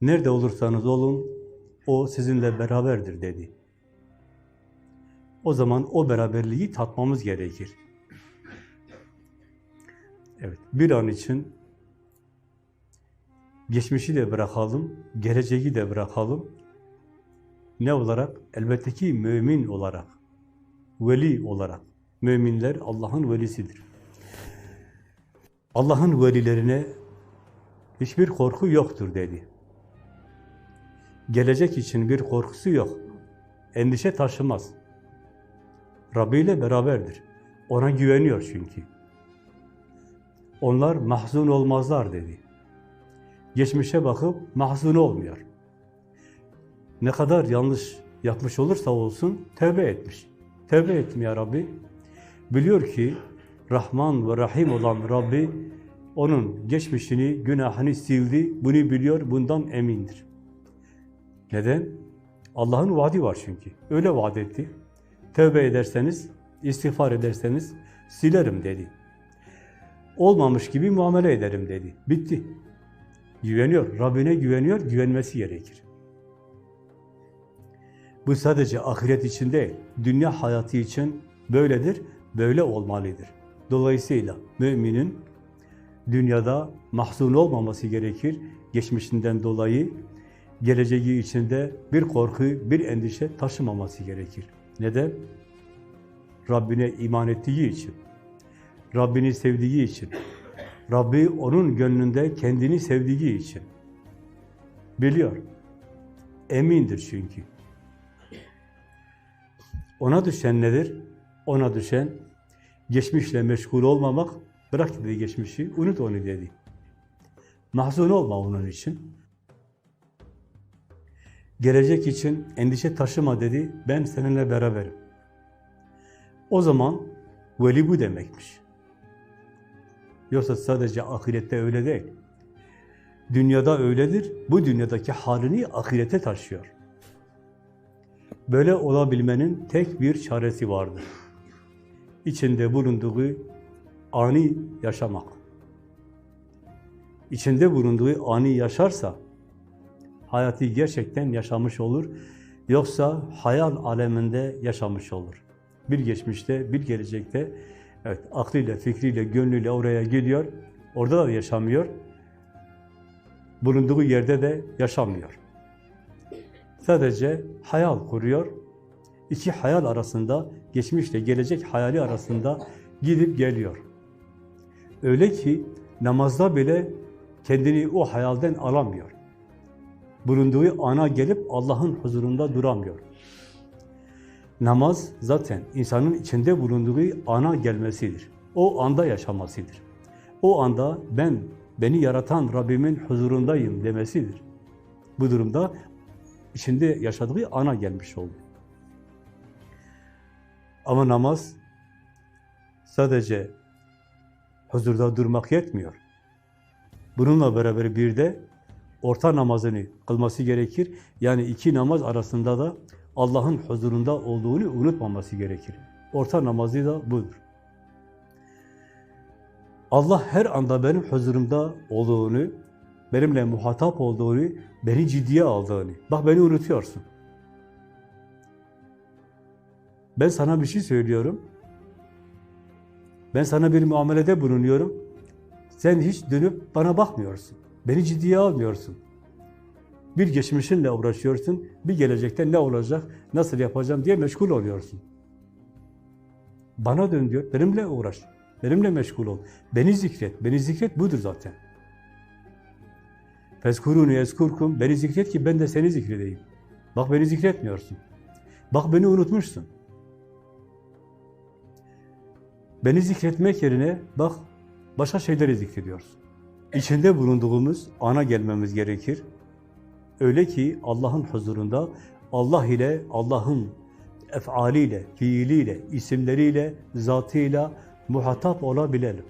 Nerede olursanız olun, o sizinle beraberdir dedi. O zaman o beraberliği tatmamız gerekir. Evet, bir an için geçmişi de bırakalım, geleceği de bırakalım. Ne olarak? Elbette ki mümin olarak, veli olarak. Müminler Allah'ın velisidir. Allah'ın velilerine hiçbir korku yoktur dedi. Gelecek için bir korkusu yok. Endişe taşımaz. Rabbi ile beraberdir. Ona güveniyor çünkü. Onlar mahzun olmazlar dedi. Geçmişe bakıp mahzun olmuyor. Ne kadar yanlış yapmış olursa olsun tövbe etmiş. Tövbe ettim ya Rabbi. Biliyor ki Rahman ve Rahim olan Rabbi onun geçmişini, günahını sildi. Bunu biliyor, bundan emindir. Neden? Allah'ın vaadi var çünkü. Öyle vaat etti. Tövbe ederseniz, istiğfar ederseniz silerim dedi. Olmamış gibi muamele ederim dedi. Bitti. Güveniyor, Rabbine güveniyor, güvenmesi gerekir. Bu sadece ahiret için değil, dünya hayatı için böyledir, böyle olmalıdır. Dolayısıyla müminin dünyada mahzun olmaması gerekir, geçmişinden dolayı geleceği içinde bir korku, bir endişe taşımaması gerekir. Neden? Rabbine iman ettiği için, Rabbini sevdiği için, Rabbi onun gönlünde kendini sevdiği için. Biliyor. Emindir çünkü. Ona düşen nedir? Ona düşen geçmişle meşgul olmamak, bırak dedi geçmişi, unut onu dedi. Mahzun olma onun için. Gelecek için endişe taşıma dedi, ben seninle beraberim. O zaman veli bu demekmiş. Yoksa sadece ahirette öyle değil. Dünyada öyledir, bu dünyadaki halini ahirete taşıyor. Böyle olabilmenin tek bir çaresi vardır. İçinde bulunduğu ani yaşamak. İçinde bulunduğu ani yaşarsa, hayatı gerçekten yaşamış olur. Yoksa hayal aleminde yaşamış olur. Bir geçmişte, bir gelecekte, evet aklıyla, fikriyle, gönlüyle oraya gidiyor. Orada da yaşamıyor. Bulunduğu yerde de yaşamıyor. Sadece hayal kuruyor. İki hayal arasında, geçmişle gelecek hayali arasında gidip geliyor. Öyle ki namazda bile kendini o hayalden alamıyor. Bulunduğu ana gelip Allah'ın huzurunda duramıyor. Namaz zaten insanın içinde bulunduğu ana gelmesidir. O anda yaşamasıdır. O anda ben, beni yaratan Rabbimin huzurundayım demesidir. Bu durumda içinde yaşadığı ana gelmiş oldu. Ama namaz sadece huzurda durmak yetmiyor. Bununla beraber bir de orta namazını kılması gerekir. Yani iki namaz arasında da Allah'ın huzurunda olduğunu unutmaması gerekir. Orta namazı da budur. Allah her anda benim huzurumda olduğunu, benimle muhatap olduğunu, beni ciddiye aldığını. Bak beni unutuyorsun. Ben sana bir şey söylüyorum. Ben sana bir muamelede bulunuyorum. Sen hiç dönüp bana bakmıyorsun. Beni ciddiye almıyorsun. Bir geçmişinle uğraşıyorsun, bir gelecekte ne olacak, nasıl yapacağım diye meşgul oluyorsun. Bana dön diyor, benimle uğraş, benimle meşgul ol. Beni zikret, beni zikret budur zaten. Fezkuruni ezkurkum, beni zikret ki ben de seni zikredeyim. Bak beni zikretmiyorsun. Bak beni unutmuşsun. Beni zikretmek yerine bak başka şeyleri zikrediyorsun. İçinde bulunduğumuz ana gelmemiz gerekir. Öyle ki Allah'ın huzurunda Allah ile, Allah'ın efaliyle, fiiliyle, isimleriyle, zatıyla muhatap olabilelim.